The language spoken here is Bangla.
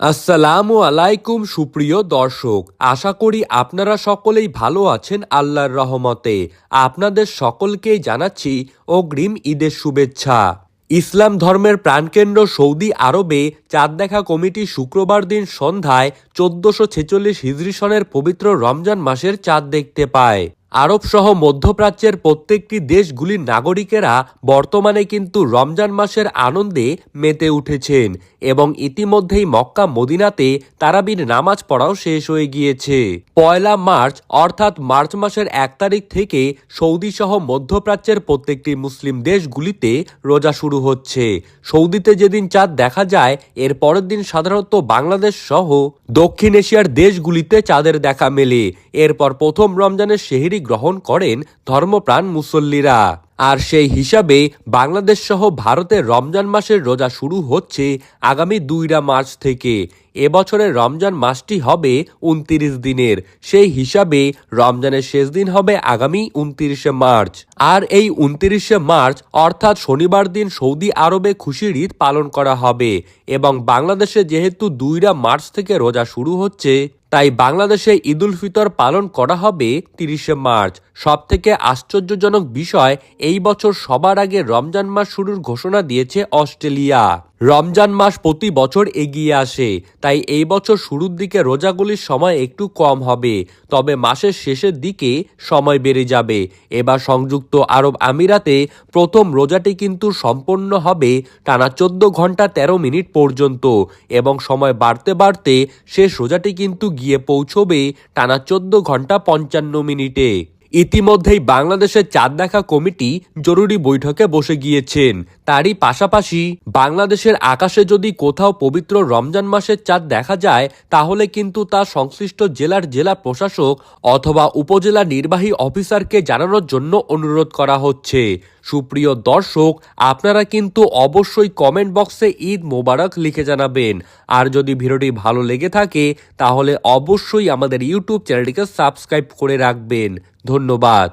আসসালামু আলাইকুম, সুপ্রিয় দর্শক। আশা করি আপনারা সকলেই ভালো আছেন আল্লাহর রহমতে। আপনাদের সকলকেই জানাচ্ছি অগ্রিম ঈদের শুভেচ্ছা। ইসলাম ধর্মের প্রাণকেন্দ্র সৌদি আরবে চাঁদ দেখা কমিটি শুক্রবার দিন সন্ধ্যায় চোদ্দশো ছেচল্লিশ হিজরি সনের পবিত্র রমজান মাসের চাঁদ দেখতে পায়। আরব সহ মধ্যপ্রাচ্যের প্রত্যেকটি দেশগুলির নাগরিকেরা বর্তমানে কিন্তু রমজান মাসের আনন্দে মেতে উঠেছেন এবং ইতিমধ্যেই মক্কা মদিনাতে তারাবির নামাজ পড়াও শেষ হয়ে গিয়েছে। পয়লা মার্চ, অর্থাৎ মার্চ মাসের এক তারিখ থেকে সৌদি সহ মধ্যপ্রাচ্যের প্রত্যেকটি মুসলিম দেশগুলিতে রোজা শুরু হচ্ছে। সৌদিতে যেদিন চাঁদ দেখা যায়, এর পরের দিন সাধারণত বাংলাদেশ সহ দক্ষিণ এশিয়ার দেশগুলিতে চাঁদের দেখা মেলে। এরপর প্রথম রমজানের সেহরি গ্রহণ করেন ধর্মপ্রাণ মুসল্লিরা। আর সেই হিসাবে বাংলাদেশ সহ ভারতে রমজান মাসের রোজা শুরু হচ্ছে আগামী দুইরা মার্চ থেকে। এবছরের রমজান মাসটি হবে উনতিরিশ দিনের। সেই হিসাবে রমজানের শেষ দিন হবে আগামী উনতিরিশে মার্চ। আর এই উনতিরিশে মার্চ অর্থাৎ শনিবার দিন সৌদি আরবে খুশির ঈদ পালন করা হবে। এবং বাংলাদেশে যেহেতু দুইরা মার্চ থেকে রোজা শুরু হচ্ছে তাই বাংলাদেশে ঈদুল ফিতর পালন করা হবে তিরিশে মার্চ। সব থেকে আশ্চর্যজনক বিষয়, এই বছর সবার আগে রমজান মাস শুরুর ঘোষণা দিয়েছে অস্ট্রেলিয়া। রমজান মাস প্রতি বছর এগিয়ে আসে, তাই এই বছর শুরুর দিকে রোজাগুলির সময় একটু কম হবে, তবে মাসের শেষের দিকে সময় বেড়ে যাবে। এবার সংযুক্ত আরব আমিরাতে প্রথম রোজাটি কিন্তু সম্পন্ন হবে টানা চোদ্দ ঘণ্টা তেরো মিনিট পর্যন্ত, এবং সময় বাড়তে বাড়তে শেষ রোজাটি কিন্তু গিয়ে পৌঁছবে টানা চোদ্দ ঘণ্টা পঞ্চান্ন মিনিটে। ইতিমধ্যেই বাংলাদেশের চাঁদ দেখা কমিটি জরুরি বৈঠকে বসে গিয়েছেন। তারই পাশাপাশি বাংলাদেশের আকাশে যদি কোথাও পবিত্র রমজান মাসের চাঁদ দেখা যায়, তাহলে কিন্তু তা সংশ্লিষ্ট জেলার জেলা প্রশাসক অথবা উপজেলা নির্বাহী অফিসারকে জানানোর জন্য অনুরোধ করা হচ্ছে। সুপ্রিয় দর্শক, আপনারা কিন্তু অবশ্যই কমেন্ট বক্সে ঈদ মোবারক লিখে জানাবেন। আর যদি ভিডিওটি ভালো লেগে থাকে, তাহলে অবশ্যই আমাদের ইউটিউব চ্যানেলটিকে সাবস্ক্রাইব করে রাখবেন। ধন্যবাদ।